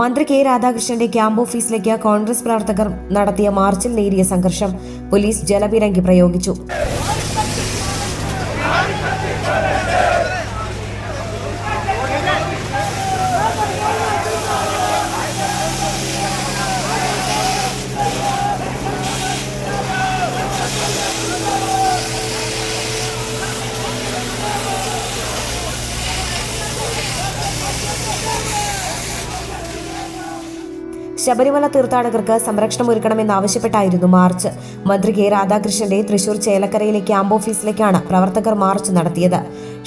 മന്ത്രി കെ രാധാകൃഷ്ണന്റെ ക്യാമ്പ് ഓഫീസിലേക്ക് കോൺഗ്രസ് പ്രവർത്തകർ നടത്തിയ മാർച്ചിൽ നേരിയ സംഘർഷം പോലീസ് ജലപീരങ്കി പ്രയോഗിച്ചു. ശബരിമല തീർത്ഥാടകർക്ക് സംരക്ഷണം ഒരുക്കണമെന്നാവശ്യപ്പെട്ടായിരുന്നു മാർച്ച്. മന്ത്രി കെ രാധാകൃഷ്ണന്റെ തൃശൂർ ചേലക്കരയിലെ ക്യാമ്പ് ഓഫീസിലേക്കാണ് പ്രവർത്തകർ മാർച്ച് നടത്തിയത്.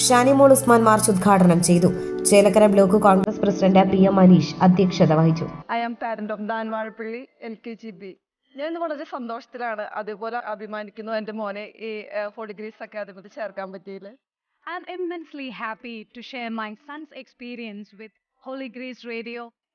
ഷാനിമോൾ ഉസ്മാൻ മാർച്ച് ഉദ്ഘാടനം ചെയ്തു. Chelakkara block Congress president P M Manish അധ്യക്ഷത വഹിച്ചു. I am parent of L K G B. ഞാൻ ഇന്ന് വളരെ സന്തോഷത്തിലാണ് അതുപോലെ അഭിമാനിക്കുന്നു എന്റെ മോനെ ഈ ഫോർ ഡിഗ്രീസ് അക്കാദമിയിൽ ചേർക്കാൻ പറ്റിയില്ല I'm immensely happy to share my sons experience with holy Grace Radio,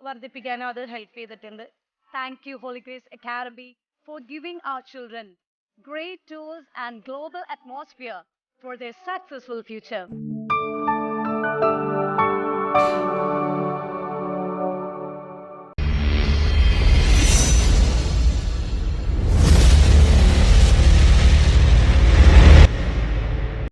വർദ്ധിപ്പിക്കാനും അത് ഹെൽപ്പ് ചെയ്തിട്ടുണ്ട് thank you Holy Grace Academy for giving our children great tools and global atmosphere for their successful future